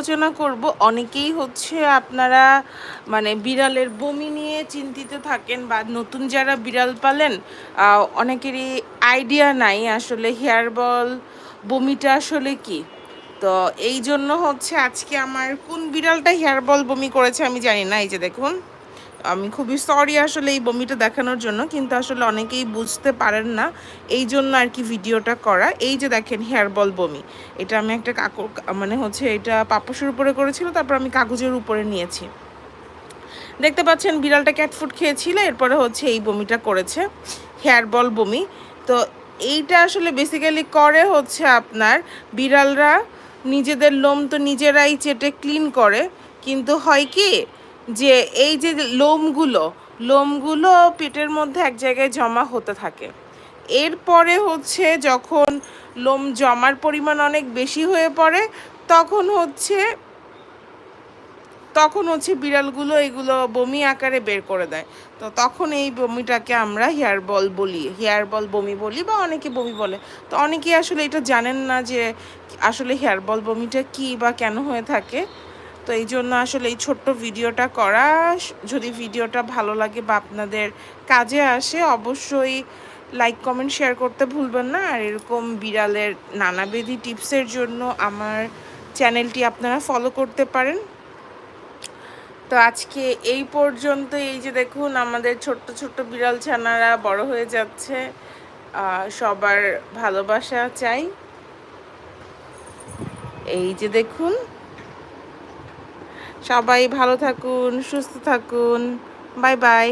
আলোচনা করব। অনেকেই হচ্ছে আপনারা মানে বিড়ালের বমি নিয়ে চিন্তিত থাকেন বা নতুন যারা বিড়াল পালেন অনেকেরই আইডিয়া নাই আসলে হেয়ার বল বমিটা আসলে কি। তো এই জন্য হচ্ছে আজকে আমার কোন বিড়ালটা হেয়ার বল বমি করেছে আমি জানি না, এই যে দেখুন। আমি খুবই সরি আসলে এই বমিটা দেখানোর জন্য, কিন্তু আসলে অনেকেই বুঝতে পারেন না এই জন্য আর কি ভিডিওটা করা। এই যে দেখেন হেয়ার বল বমি, এটা আমি একটা কাকু মানে হচ্ছে এটা পাপসের উপরে করেছিল, তারপর আমি কাগজের উপরে নিয়েছি। দেখতে পাচ্ছেন বিড়ালটা ক্যাটফুড খেয়েছিল, এরপরে হচ্ছে এই বমিটা করেছে হেয়ার বল বমি। তো এইটা আসলে বেসিক্যালি করে হচ্ছে আপনার বিড়ালরা, নিজেদের লোম তো নিজেরাই চেটে ক্লিন করে, কিন্তু হয় কি যে এই যে লোমগুলো লোমগুলো পেটের মধ্যে এক জায়গায় জমা হতে থাকে। এরপরে হচ্ছে যখন লোম জমার পরিমাণ অনেক বেশি হয়ে পড়ে, তখন হচ্ছে তখন হচ্ছে বিড়ালগুলো এগুলো বমি আকারে বের করে দেয়। তো তখন এই বমিটাকে আমরা হেয়ার বল বলি হেয়ার বল বমি বলি বা অনেকে বমি বলে। তো অনেকে আসলে এটা জানেন না যে আসলে হেয়ার বল বমিটা কি বা কেন হয়ে থাকে। তো এই জন্য আসলে এই ছোট্ট ভিডিওটা করা। যদি ভিডিওটা ভালো লাগে বা আপনাদের কাজে আসে, অবশ্যই লাইক কমেন্ট শেয়ার করতে ভুলবেন না। আর এরকম বিড়ালের নানাবিধি টিপসের জন্য আমার চ্যানেলটি আপনারা ফলো করতে পারেন। তো আজকে এই পর্যন্ত এই যে দেখুন, আমাদের ছোট্ট ছোট্ট বিড়াল ছানারা বড় হয়ে যাচ্ছে। সবার ভালোবাসা চাই। এই যে দেখুন সবাই ভালো থাকুন সুস্থ থাকুন। Bye bye.